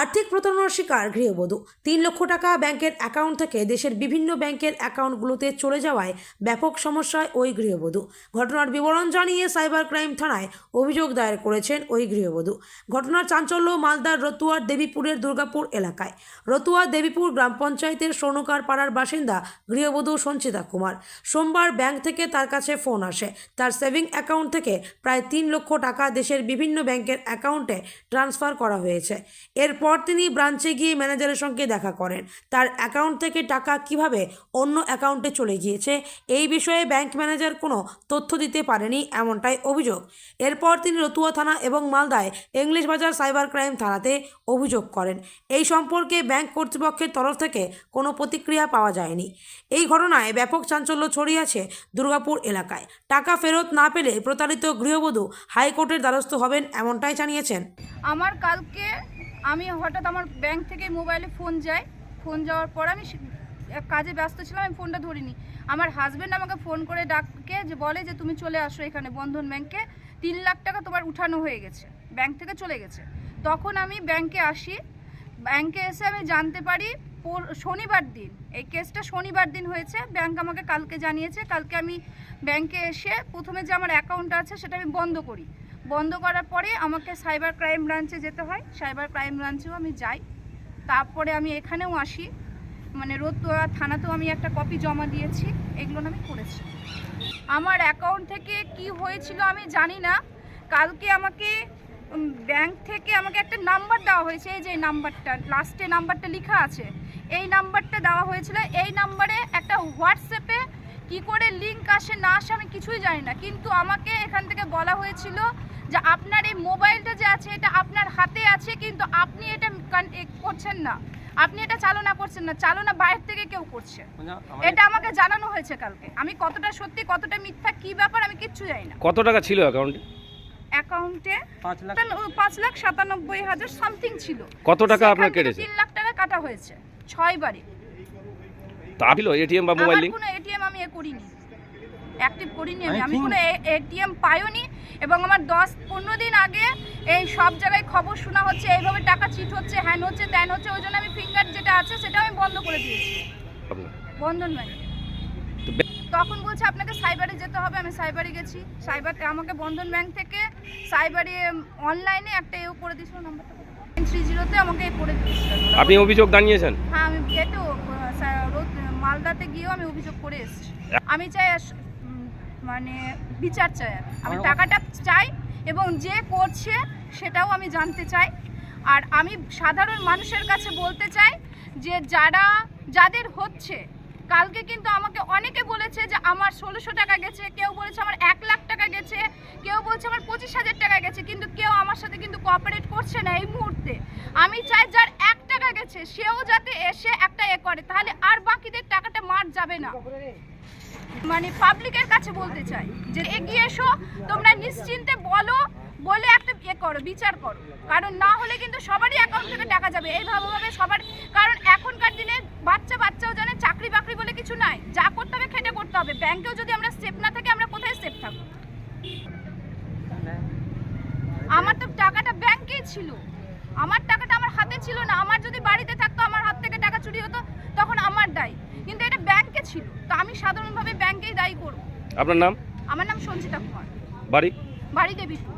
আর্থিক প্রতারণার শিকার গৃহবধূ। তিন লক্ষ টাকা ব্যাংকের অ্যাকাউন্ট থেকে দেশের বিভিন্ন ব্যাংকের অ্যাকাউন্টগুলোতে চলে যাওয়ায় ব্যাপক সমস্যায় ওই গৃহবধূ। ঘটনার বিবরণ জানিয়ে সাইবার ক্রাইম থানায় অভিযোগ দায়ের করেছেন ওই গৃহবধূ। ঘটনার চাঞ্চল্য মালদার রতুয়ার দেবীপুরের দুর্গাপুর এলাকায়। রতুয়া দেবীপুর গ্রাম পঞ্চায়েতের স্বর্ণকার পাড়ার বাসিন্দা গৃহবধূ সঞ্চিতা কুমার। সোমবার ব্যাংক থেকে তার কাছে ফোন আসে। তার সেভিং অ্যাকাউন্ট থেকে প্রায় তিন লক্ষ টাকা দেশের বিভিন্ন ব্যাংকের অ্যাকাউন্টে ট্রান্সফার করা হয়েছে। এরপর তিনি ব্রাঞ্চে গিয়ে ম্যানেজারের সঙ্গে দেখা করেন। তার অ্যাকাউন্ট থেকে টাকা কীভাবে অন্য অ্যাকাউন্টে চলে গিয়েছে, এই বিষয়ে ব্যাংক ম্যানেজার কোনো তথ্য দিতে পারেনি এমনটাই অভিযোগ। এরপর তিনি রতুয়া থানা এবং মালদায় ইংলিশ বাজার সাইবার ক্রাইম থানাতে অভিযোগ করেন। এই সম্পর্কে ব্যাংক কর্তৃপক্ষের তরফ থেকে কোনো প্রতিক্রিয়া পাওয়া যায়নি। এই ঘটনায় ব্যাপক চাঞ্চল্য ছড়িয়েছে দুর্গাপুর এলাকায়। টাকা ফেরত না পেলে প্রতারিত গৃহবধূ হাইকোর্টের দ্বারস্থ হবেন এমনটাই জানিয়েছেন। আমার কালকে আমি হঠাৎ আমার ব্যাংক থেকে মোবাইলে ফোন যায়। ফোন যাওয়ার পর আমি কাজে ব্যস্ত ছিলাম, আমি ফোনটা ধরিনি। আমার হাজব্যান্ড আমাকে ফোন করে ডাকে যে, বলে যে, তুমি চলে আসো এখানে বন্ধন ব্যাংকে তিন লাখ টাকা তোমার উঠানো হয়ে গেছে ব্যাংক থেকে চলে গেছে। তখন আমি ব্যাংকে আসি। ব্যাংকে এসে আমি জানতে পারি, পোর- শনিবার দিন, এই কেসটা শনিবার দিন হয়েছে। ব্যাংক আমাকে কালকে জানিয়েছে। কালকে আমি ব্যাংকে এসে প্রথমে যে আমার অ্যাকাউন্ট আছে, সেটা আমি বন্ধ করি। বন্ধ করার পরে আমাকে সাইবার ক্রাইম ব্রাঞ্চে যেতে হয়। সাইবার ক্রাইম ব্রাঞ্চেও আমি যাই। তারপরে আমি এখানেও আসি। মানে রতুয়া থানাতেও আমি একটা কপি জমা দিয়েছি। এগুলো আমি করেছি। আমার অ্যাকাউন্ট থেকে কি হয়েছিল আমি জানি না। কালকে আমাকে ব্যাংক থেকে আমাকে একটা নাম্বার দেওয়া হয়েছে। এই যে নাম্বারটা লাস্টে নাম্বারটা লেখা আছে। এই নাম্বারটা দেওয়া হয়েছিল। এই নাম্বারে একটা হোয়াটসঅ্যাপে কি করে লিঙ্ক আসে না আসে আমি কিছুই জানি না। কিন্তু আমাকে এখান থেকে বলা হয়েছিল যে আপনার এই মোবাইলটা যে আছে এটা আপনার হাতে আছে কিন্তু আপনি এটা করছেন না। আপনি এটা চালনা করছেন না চালনা বাইরে থেকে কেউ করছে। এটা আমাকে জানানো হয়েছে কালকে। আমি কতটা সত্যি কতটা মিথ্যা কি ব্যাপার আমি কিচ্ছু জানি না। কত টাকা ছিল অ্যাকাউন্টে অ্যাকাউন্টে পাঁচ লাখ পাঁচ লাখ সাতানব্বই হাজার সামথিং ছিল। কত টাকা আপনার কেটেছে? তিন লাখ টাকা কাটা হয়েছে ছয় বারে তা ছিল এটিএম বা মোবাইল আমার করিনি। অ্যাক্টিভ করিনি আমি। আমি কোনো এটিএম পাইওনি এবং আমার দশ পনেরো দিন আগে এই সব জায়গায় খবর শোনা হচ্ছে এইভাবে টাকা চিট হচ্ছে হ্যান হচ্ছে ত্যান হচ্ছে ওই জন্য আমি ফিঙ্গার যেটা আছে সেটা আমি বন্ধ করে দিয়েছি। বন্ধন ব্যাংক তখন বলছে আপনাকে সাইবারে যেতে হবে আমি সাইবারে গেছি। সাইবারে আমাকে বন্ধন ব্যাংক থেকে সাইবারে অনলাইনে একটা এও করে দিয়েছিল নাম্বারটা থ্রি জিরোতে আমাকে করে দিয়েছিল। আপনি অভিযোগ জানিয়েছেন? হ্যাঁ আমি রোদ- মালদাতে গিয়েও আমি অভিযোগ করে এসেছি। আমি চাই মানে বিচার চাই আমি। আমি টাকাটা চাই এবং যে করছে সেটাও আমি জানতে চাই। আর আমি সাধারণ মানুষের কাছে বলতে চাই যে যারা যাদের হচ্ছে কালকে কিন্তু আমাকে অনেকে বলেছে যে আমার ষোলোশো টাকা গেছে কেউ বলেছে আমার এক লাখ টাকা গেছে কেউ বলছে আমার পঁচিশ হাজার টাকা গেছে কিন্তু কেউ আমার সাথে কিন্তু কোঅপারেট করছে না এই মুহূর্তে। আমি চাই যার এক টাকা গেছে, সেও যাতে এসে একটা এ করে, তাহলে আর বাকিদের টাকাটা মার যাবে না। মানে পাবলিকের কাছে বলতে চাই যে এগিয়ে এসো, তোমরা নিশ্চিন্তে বলো, বলে একটা ইয়ে করো, বিচার করো। কারণ না হলে কিন্তু সবারই অ্যাকাউন্ট থেকে টাকা যাবে। এইভাবে সবার, কারণ এখনকার দিনে বাচ্চা বাচ্চাও জানে চাকরি বাকরি বলে কিছু নাই। যা করতে হবে খেটে করতে হবে। ব্যাংকেও যদি আমরা সেফ না থাকি, আমরা কোথায় সেফ থাকব? আমার তো টাকাটা ব্যাংকেই ছিল। আমার টাকাটা আমার হাতে ছিল না আমার যদি বাড়িতে থাকতো আমার হাত থেকে টাকা চুরি হতো তখন আমার দায়ী কিন্তু এটা ব্যাংকে ছিল তো আমি সাধারণভাবে ব্যাংকেই দায়ী করব। আপনার নাম? আমার নাম সঞ্চিতা কুমার। বাড়ি? বাড়ি দেবীপুর।